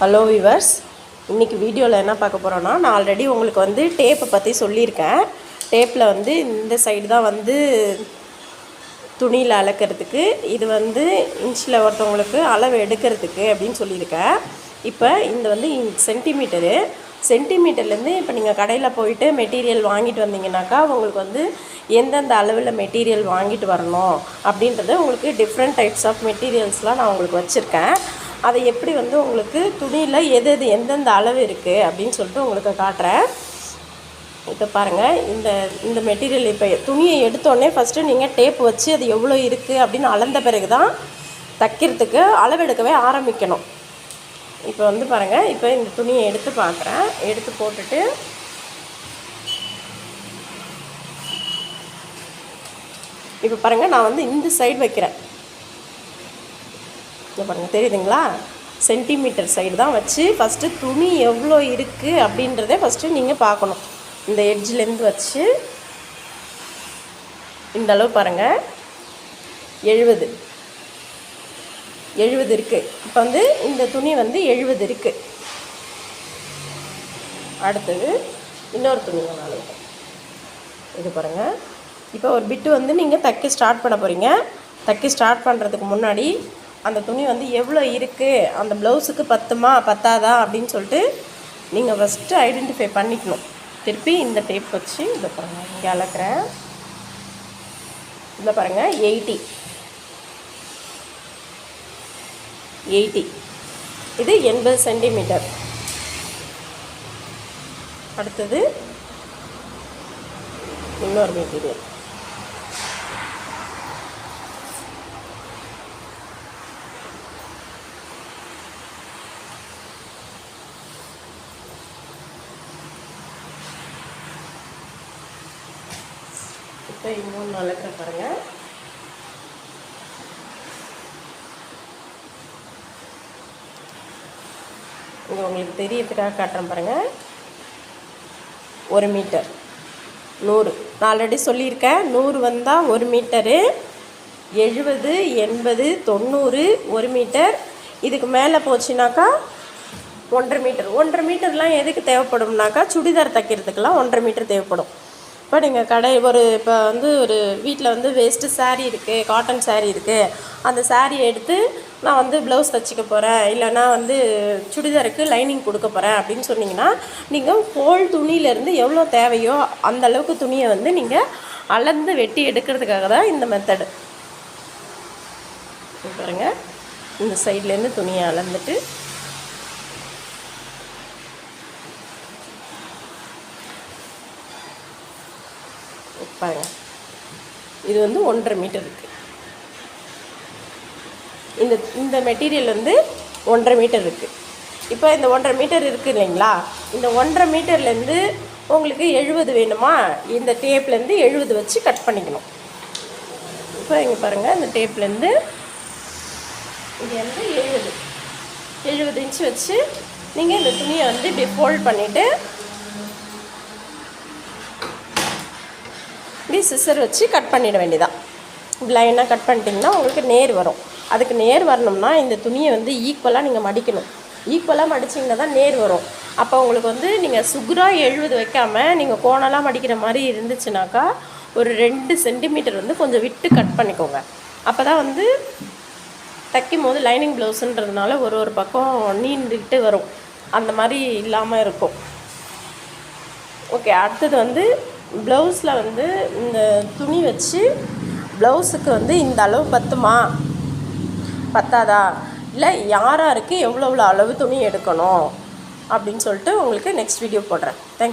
Hello viewers இன்றைக்கி வீடியோவில் என்ன பார்க்க போகிறோன்னா நான் ஆல்ரெடி உங்களுக்கு வந்து டேப்பை பற்றி சொல்லியிருக்கேன். டேப்பில் வந்து இந்த சைடு தான் வந்து துணியில் அளக்கிறதுக்கு இது வந்து இன்ச்சில் ஒருத்தவங்களுக்கு அளவு எடுக்கிறதுக்கு அப்படின்னு சொல்லியிருக்கேன். இப்போ இந்த வந்து சென்டிமீட்டரு சென்டிமீட்டர்லேருந்து இப்போ நீங்கள் கடையில் போயிட்டு மெட்டீரியல் வாங்கிட்டு வந்தீங்கன்னாக்கா உங்களுக்கு வந்து எந்தெந்த அளவில் மெட்டீரியல் வாங்கிட்டு வரணும் அப்படின்றது உங்களுக்கு டிஃப்ரெண்ட் டைப்ஸ் ஆஃப் மெட்டீரியல்ஸ்லாம் நான் உங்களுக்கு வச்சுருக்கேன். அதை எப்படி வந்து உங்களுக்கு துணியில் எது எது எந்தெந்த அளவு இருக்குது அப்படின்னு சொல்லிட்டு உங்களுக்கு காட்டுறேன். இப்போ பாருங்கள் இந்த இந்த மெட்டீரியல் இப்போ துணியை எடுத்தோடனே ஃபஸ்ட்டு நீங்கள் டேப் வச்சு அது எவ்வளோ இருக்குது அப்படின்னு அளந்த பிறகு தான் தைக்கிறதுக்கு அளவெடுக்கவே ஆரம்பிக்கணும். இப்போ வந்து பாருங்கள் இப்போ இந்த துணியை எடுத்து பார்க்குறேன் எடுத்து போட்டுட்டு இப்போ பாருங்கள் நான் வந்து இந்த சைடு வைக்கிறேன். இங்கே பாருங்கள் தெரியுதுங்களா? சென்டிமீட்டர் சைடு தான் வச்சு ஃபஸ்ட்டு துணி எவ்வளோ இருக்குது அப்படின்றத ஃபஸ்ட்டு நீங்கள் பார்க்கணும். இந்த எட்ஜிலேருந்து வச்சு இந்த அளவு பாருங்கள் எழுபது. எழுபது இருக்குது இப்போ வந்து இந்த துணி வந்து எழுபது இருக்குது அடுத்தது இன்னொரு துணி நாலு இது பாருங்கள் இப்போ ஒரு பிட்டு வந்து நீங்கள் தைக்க ஸ்டார்ட் பண்ண போகிறீங்க தைக்க ஸ்டார்ட் பண்ணுறதுக்கு முன்னாடி அந்த துணி வந்து எவ்வளோ இருக்குது அந்த ப்ளவுஸுக்கு பத்துமா பத்தாதா அப்படின்னு சொல்லிட்டு நீங்கள் ஃபஸ்ட்டு ஐடென்டிஃபை பண்ணிக்கணும். திருப்பி இந்த டேப் வச்சு இதை பாருங்கள் இங்கே அளக்குறேன். இதில் பாருங்கள் எயிட்டி எயிட்டி இது எண்பது சென்டிமீட்டர் அடுத்தது இன்னொரு மெட்டீரியல் இப்போ இன்னொன்று அளக்கிற பாருங்கள் இங்கே உங்களுக்கு தெரியறதுக்காக காட்டுறேன் பாருங்கள் ஒரு மீட்டர். நூறு. நான் ஆல்ரெடி சொல்லியிருக்கேன். நூறு வந்தால் ஒரு மீட்டரு. எழுபது எண்பது தொண்ணூறு ஒரு மீட்டர். இதுக்கு மேலே போச்சுனாக்கா ஒன்றரை மீட்டர். ஒன்றரை மீட்டர்லாம் எதுக்கு தேவைப்படும்னாக்கா சுடிதார் தைக்கிறதுக்கெல்லாம் ஒன்றரை மீட்டர் தேவைப்படும். இப்போ நீங்கள் கடை ஒரு இப்போ வந்து ஒரு வீட்டில் வந்து வேஸ்ட்டு saree இருக்குது காட்டன் சேரீ இருக்குது அந்த saree எடுத்து நான் வந்து ப்ளவுஸ் தைச்சிக்க போகிறேன் இல்லைன்னா வந்து சுடிதாருக்கு லைனிங் கொடுக்க போகிறேன் அப்படின்னு சொன்னீங்கன்னா நீங்கள் ஹோல் துணியிலேருந்து எவ்வளோ தேவையோ அந்த அளவுக்கு துணியை வந்து நீங்கள் அளந்து வெட்டி எடுக்கிறதுக்காக தான் இந்த மெத்தடு பாருங்க. இந்த சைட்லேருந்து துணியை அளந்துட்டு பாருங்க. இது வந்து ஒன்றரை மீட்டர் இருக்குது இந்த இந்த மெட்டீரியல் வந்து ஒன்றரை மீட்டர் இருக்குது இப்போ இந்த ஒன்றரை மீட்டர் இருக்குது இல்லைங்களா? இந்த ஒன்றரை மீட்டர்லேருந்து உங்களுக்கு எழுபது வேணுமா? இந்த டேப்லேருந்து எழுபது வச்சு கட் பண்ணிக்கணும். இப்போ இங்கே பாருங்கள் இந்த டேப்லேருந்து இங்கேருந்து எழுபது எழுபது இன்ச்சு வச்சு நீங்கள் இந்த துணியை வந்து இப்படி ஃபோல்ட் பண்ணிவிட்டு இப்படி சிசர் வச்சு கட் பண்ணிட வேண்டியதான் இப்படி லைனாக கட் பண்ணிட்டீங்கன்னா உங்களுக்கு நேர் வரும். அதுக்கு நேர் வரணும்னா இந்த துணியை வந்து ஈக்குவலாக நீங்கள் மடிக்கணும். ஈக்குவலாக மடிச்சிங்கன்னா தான் நேர் வரும். அப்போ உங்களுக்கு வந்து நீங்கள் சுகுராக எழுபது வைக்காமல் நீங்கள் கோணலாக மடிக்கிற மாதிரி இருந்துச்சுனாக்கா ஒரு ரெண்டு சென்டிமீட்டர் வந்து கொஞ்சம் விட்டு கட் பண்ணிக்கோங்க. அப்போ தான் வந்து தைக்கும் போது லைனிங் ப்ளவுஸுன்றதுனால ஒரு ஒரு பக்கம் நீண்டுக்கிட்டு வரும். அந்த மாதிரி இல்லாமல் இருக்கும். ஓகே அடுத்தது வந்து ப்ளவுஸில் வந்து இந்த துணி வச்சு ப்ளவுஸுக்கு வந்து இந்த அளவு பத்துமா? பத்தாதா? இல்லை யாராருக்கு எவ்வளோ எவ்வளோ அளவு துணி எடுக்கணும்? அப்படின்னு சொல்லிட்டு உங்களுக்கு நெக்ஸ்ட் வீடியோ போடுறேன். தேங்க்